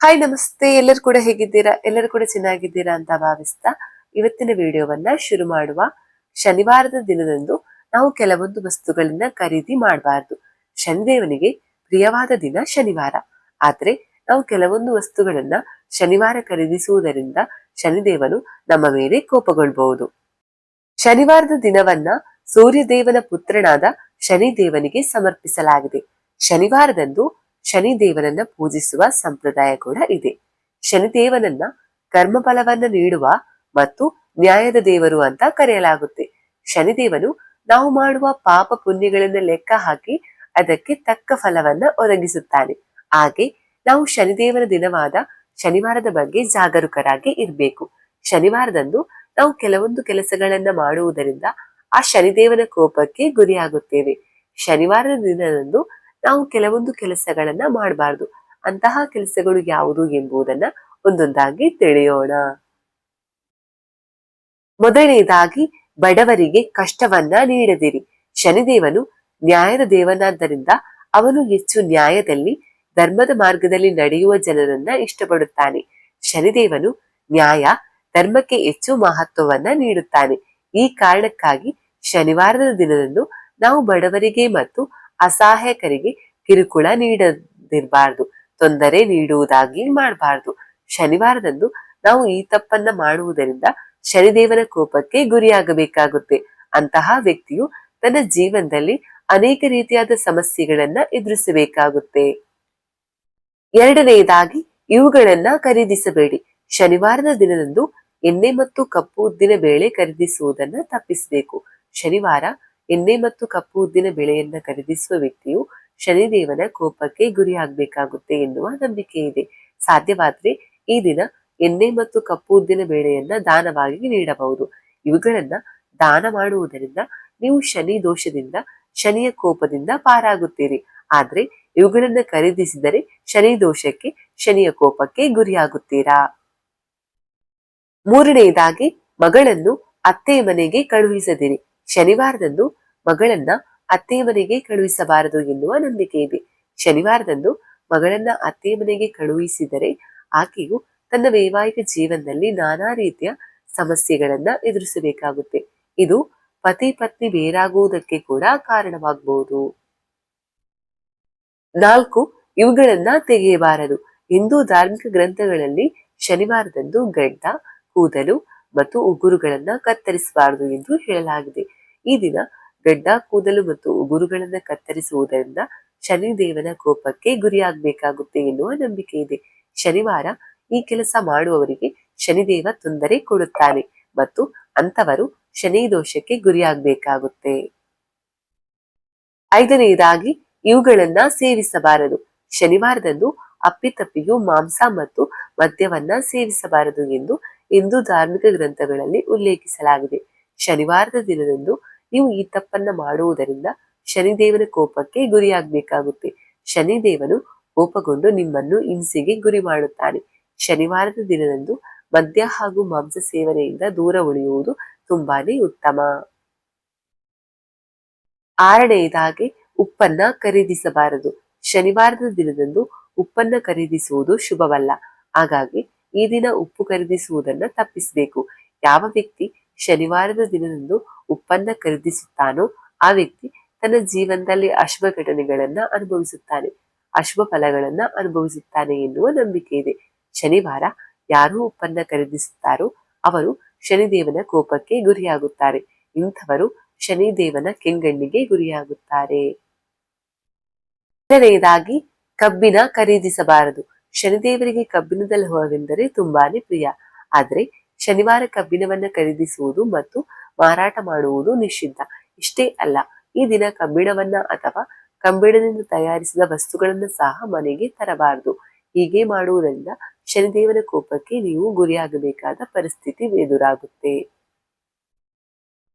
Hi ನಮಸ್ತೆ. ಎಲ್ಲರೂ ಕೂಡ ಹೇಗಿದ್ದೀರಾ? ಎಲ್ಲರೂ ಕೂಡ ಚೆನ್ನಾಗಿದ್ದೀರಾ ಅಂತ ಭಾವಿಸ್ತಾ ಇವತ್ತಿನ ವಿಡಿಯೋವನ್ನ ಶುರು ಮಾಡುವ ಶನಿವಾರದ ದಿನದಂದು ನಾವು ಕೆಲವೊಂದು ವಸ್ತುಗಳನ್ನ ಖರೀದಿ ಮಾಡಬಾರ್ದು. ಶನಿದೇವನಿಗೆ ಪ್ರಿಯವಾದ ದಿನ ಶನಿವಾರ. ಆದ್ರೆ ನಾವು ಕೆಲವೊಂದು ವಸ್ತುಗಳನ್ನ ಶನಿವಾರ ಖರೀದಿಸುವುದರಿಂದ ಶನಿದೇವನು ನಮ್ಮ ಮೇಲೆ ಕೋಪಗೊಳ್ಬಹುದು. ಶನಿವಾರದ ದಿನವನ್ನ ಸೂರ್ಯದೇವನ ಪುತ್ರನಾದ ಶನಿದೇವನಿಗೆ ಸಮರ್ಪಿಸಲಾಗಿದೆ. ಶನಿವಾರದಂದು ಶನಿದೇವನನ್ನ ಪೂಜಿಸುವ ಸಂಪ್ರದಾಯ ಕೂಡ ಇದೆ. ಶನಿದೇವನನ್ನ ಕರ್ಮಫಲವನ್ನ ನೀಡುವ ಮತ್ತು ನ್ಯಾಯದ ದೇವರು ಅಂತ ಕರೆಯಲಾಗುತ್ತೆ. ಶನಿದೇವನು ನಾವು ಮಾಡುವ ಪಾಪ ಪುಣ್ಯಗಳನ್ನ ಲೆಕ್ಕ ಹಾಕಿ ಅದಕ್ಕೆ ತಕ್ಕ ಫಲವನ್ನ ಒದಗಿಸುತ್ತಾನೆ. ಹಾಗೆ ನಾವು ಶನಿದೇವನ ದಿನವಾದ ಶನಿವಾರದ ಬಗ್ಗೆ ಜಾಗರೂಕರಾಗಿ ಇರಬೇಕು. ಶನಿವಾರದಂದು ನಾವು ಕೆಲವೊಂದು ಕೆಲಸಗಳನ್ನ ಮಾಡುವುದರಿಂದ ಆ ಶನಿದೇವನ ಕೋಪಕ್ಕೆ ಗುರಿಯಾಗುತ್ತೇವೆ. ಶನಿವಾರದ ದಿನದಂದು ನಾವು ಕೆಲವೊಂದು ಕೆಲಸಗಳನ್ನ ಮಾಡಬಾರ್ದು. ಅಂತಹ ಕೆಲಸಗಳು ಯಾವುದು ಎಂಬುದನ್ನ ಒಂದೊಂದಾಗಿ ತಿಳಿಯೋಣ. ಮೊದಲನೇದಾಗಿ, ಬಡವರಿಗೆ ಕಷ್ಟವನ್ನ ನೀಡದಿರಿ. ಶನಿದೇವನು ನ್ಯಾಯದ ದೇವನಾದ್ದರಿಂದ ಅವನು ಹೆಚ್ಚು ನ್ಯಾಯದಲ್ಲಿ, ಧರ್ಮದ ಮಾರ್ಗದಲ್ಲಿ ನಡೆಯುವ ಜನರನ್ನ ಇಷ್ಟಪಡುತ್ತಾನೆ. ಶನಿದೇವನು ನ್ಯಾಯ, ಧರ್ಮಕ್ಕೆ ಹೆಚ್ಚು ಮಹತ್ವವನ್ನ ನೀಡುತ್ತಾನೆ. ಈ ಕಾರಣಕ್ಕಾಗಿ ಶನಿವಾರದ ದಿನದಂದು ನಾವು ಬಡವರಿಗೆ ಮತ್ತು ಅಸಹಾಯಕರಿಗೆ ಕಿರುಕುಳ ನೀಡದಿರಬಾರ್ದು. ತೊಂದರೆ ನೀಡುವುದಾಗಿ ಮಾಡಬಾರ್ದು. ಶನಿವಾರದಂದು ನಾವು ಈ ತಪ್ಪನ್ನ ಮಾಡುವುದರಿಂದ ಶನಿದೇವನ ಕೋಪಕ್ಕೆ ಗುರಿಯಾಗಬೇಕಾಗುತ್ತೆ. ಅಂತಹ ವ್ಯಕ್ತಿಯು ತನ್ನ ಜೀವನದಲ್ಲಿ ಅನೇಕ ರೀತಿಯಾದ ಸಮಸ್ಯೆಗಳನ್ನ ಎದುರಿಸಬೇಕಾಗುತ್ತೆ. ಎರಡನೆಯದಾಗಿ, ಇವುಗಳನ್ನ ಖರೀದಿಸಬೇಡಿ. ಶನಿವಾರದ ದಿನದಂದು ಎಣ್ಣೆ ಮತ್ತು ಕಪ್ಪು ಉದ್ದಿನ ಬೇಳೆ ಖರೀದಿಸುವುದನ್ನ ತಪ್ಪಿಸಬೇಕು. ಶನಿವಾರ ಎಣ್ಣೆ ಮತ್ತು ಕಪ್ಪು ಉದ್ದಿನ ಬೆಳೆಯನ್ನ ಖರೀದಿಸುವ ವ್ಯಕ್ತಿಯು ಶನಿದೇವನ ಕೋಪಕ್ಕೆ ಗುರಿಯಾಗಬೇಕಾಗುತ್ತೆ ಎನ್ನುವ ನಂಬಿಕೆ ಇದೆ. ಸಾಧ್ಯವಾದ್ರೆ ಈ ದಿನ ಎಣ್ಣೆ ಮತ್ತು ಕಪ್ಪು ಉದ್ದಿನ ಬೇಳೆಯನ್ನ ದಾನವಾಗಿ ನೀಡಬಹುದು. ಇವುಗಳನ್ನ ದಾನ ಮಾಡುವುದರಿಂದ ನೀವು ಶನಿ ದೋಷದಿಂದ, ಶನಿಯ ಕೋಪದಿಂದ ಪಾರಾಗುತ್ತೀರಿ. ಆದ್ರೆ ಇವುಗಳನ್ನ ಖರೀದಿಸಿದರೆ ಶನಿ ದೋಷಕ್ಕೆ, ಶನಿಯ ಕೋಪಕ್ಕೆ ಗುರಿಯಾಗುತ್ತೀರಾ? ಮೂರನೆಯದಾಗಿ ಮಗಳನ್ನು ಅತ್ತೆ ಮನೆಗೆ ಕಳುಹಿಸದಿರಿ. ಶನಿವಾರದಂದು ಮಗಳನ್ನ ಅತ್ತೆ ಮನೆಗೆ ಕಳುಹಿಸಬಾರದು ಎನ್ನುವ ನಂಬಿಕೆ ಇದೆ. ಶನಿವಾರದಂದು ಮಗಳನ್ನ ಅತ್ತೆ ಮನೆಗೆ ಕಳುಹಿಸಿದರೆ ಆಕೆಯು ತನ್ನ ವೈವಾಹಿಕ ಜೀವನದಲ್ಲಿ ನಾನಾ ರೀತಿಯ ಸಮಸ್ಯೆಗಳನ್ನ ಎದುರಿಸಬೇಕಾಗುತ್ತೆ. ಇದು ಪತಿ ಪತ್ನಿ ಬೇರಾಗುವುದಕ್ಕೆ ಕೂಡ ಕಾರಣವಾಗಬಹುದು ನಾಲ್ಕು, ಇವುಗಳನ್ನ ತೆಗೆಯಬಾರದು. ಹಿಂದೂ ಧಾರ್ಮಿಕ ಗ್ರಂಥಗಳಲ್ಲಿ ಶನಿವಾರದಂದು ಗಡ್ಡ ಕೂದಲು ಮತ್ತು ಉಗುರುಗಳನ್ನ ಕತ್ತರಿಸಬಾರದು ಎಂದು ಹೇಳಲಾಗಿದೆ. ಈ ದಿನ ಗಡ್ಡ ಕೂದಲು ಮತ್ತು ಉಗುರುಗಳನ್ನ ಕತ್ತರಿಸುವುದರಿಂದ ಶನಿದೇವನ ಕೋಪಕ್ಕೆ ಗುರಿಯಾಗಬೇಕಾಗುತ್ತೆ ಎನ್ನುವ ನಂಬಿಕೆ ಇದೆ. ಶನಿವಾರ ಈ ಕೆಲಸ ಮಾಡುವವರಿಗೆ ಶನಿದೇವ ತೊಂದರೆ ಕೊಡುತ್ತಾನೆ ಮತ್ತು ಅಂತವರು ಶನಿ ದೋಷಕ್ಕೆ ಗುರಿಯಾಗಬೇಕಾಗುತ್ತೆ. ಐದನೆಯದಾಗಿ ಇವುಗಳನ್ನ ಸೇವಿಸಬಾರದು. ಶನಿವಾರದಂದು ಅಪ್ಪಿತಪ್ಪಿಯು ಮಾಂಸ ಮತ್ತು ಮದ್ಯವನ್ನ ಸೇವಿಸಬಾರದು ಎಂದು ಹಿಂದೂ ಧಾರ್ಮಿಕ ಗ್ರಂಥಗಳಲ್ಲಿ ಉಲ್ಲೇಖಿಸಲಾಗಿದೆ. ಶನಿವಾರದ ದಿನದಂದು ನೀವು ಈ ತಪ್ಪನ್ನ ಮಾಡುವುದರಿಂದ ಶನಿದೇವನ ಕೋಪಕ್ಕೆ ಗುರಿಯಾಗಬೇಕಾಗುತ್ತೆ. ಶನಿದೇವನು ಕೋಪಗೊಂಡು ನಿಮ್ಮನ್ನು ಹಿಂಸೆಗೆ ಗುರಿ ಮಾಡುತ್ತಾನೆ. ಶನಿವಾರದ ದಿನದಂದು ಮದ್ಯ ಹಾಗೂ ಮಾಂಸ ಸೇವನೆಯಿಂದ ದೂರ ಉಳಿಯುವುದು ತುಂಬಾನೇ ಉತ್ತಮ. ಆರನೆಯದಾಗಿ ಉಪ್ಪನ್ನ ಖರೀದಿಸಬಾರದು. ಶನಿವಾರದ ದಿನದಂದು ಉಪ್ಪನ್ನ ಖರೀದಿಸುವುದು ಶುಭವಲ್ಲ. ಹಾಗಾಗಿ ಈ ದಿನ ಉಪ್ಪು ಖರೀದಿಸುವುದನ್ನ ತಪ್ಪಿಸಬೇಕು. ಯಾವ ವ್ಯಕ್ತಿ ಶನಿವಾರದ ದಿನದಂದು ಉಪ್ಪನ್ನ ಖರೀದಿಸುತ್ತಾನೋ ಆ ವ್ಯಕ್ತಿ ತನ್ನ ಜೀವನದಲ್ಲಿ ಅಶುಭ ಘಟನೆಗಳನ್ನ ಅನುಭವಿಸುತ್ತಾನೆ. ಅಶುಭ ಫಲಗಳನ್ನ ಅನುಭವಿಸುತ್ತಾನೆ ಎನ್ನುವ ನಂಬಿಕೆ ಇದೆ. ಶನಿವಾರ ಯಾರು ಉಪ್ಪನ್ನ ಖರೀದಿಸುತ್ತಾರೋ ಅವರು ಶನಿದೇವನ ಕೋಪಕ್ಕೆ ಗುರಿಯಾಗುತ್ತಾರೆ. ಇಂಥವರು ಶನಿದೇವನ ಕೆಂಗಣ್ಣಿಗೆ ಗುರಿಯಾಗುತ್ತಾರೆ. ಎರಡನೆಯದಾಗಿ ಕಬ್ಬಿನ ಖರೀದಿಸಬಾರದು. ಶನಿದೇವರಿಗೆ ಕಬ್ಬಿಣದ ಲೋಹವೆಂದರೆ ತುಂಬಾನೇ ಪ್ರಿಯ. ಆದ್ರೆ ಶನಿವಾರ ಕಬ್ಬಿಣವನ್ನ ಖರೀದಿಸುವುದು ಮತ್ತು ಮಾರಾಟ ಮಾಡುವುದು ನಿಷಿದ್ಧ. ಇಷ್ಟೇ ಅಲ್ಲ, ಈ ದಿನ ಕಬ್ಬಿಣವನ್ನ ಅಥವಾ ಕಬ್ಬಿಣದಿಂದ ತಯಾರಿಸಿದ ವಸ್ತುಗಳನ್ನು ಸಹ ಮನೆಗೆ ತರಬಾರದು. ಹೀಗೆ ಮಾಡುವುದರಿಂದ ಶನಿದೇವನ ಕೋಪಕ್ಕೆ ನೀವು ಗುರಿಯಾಗಬೇಕಾದ ಪರಿಸ್ಥಿತಿ ಎದುರಾಗುತ್ತೆ.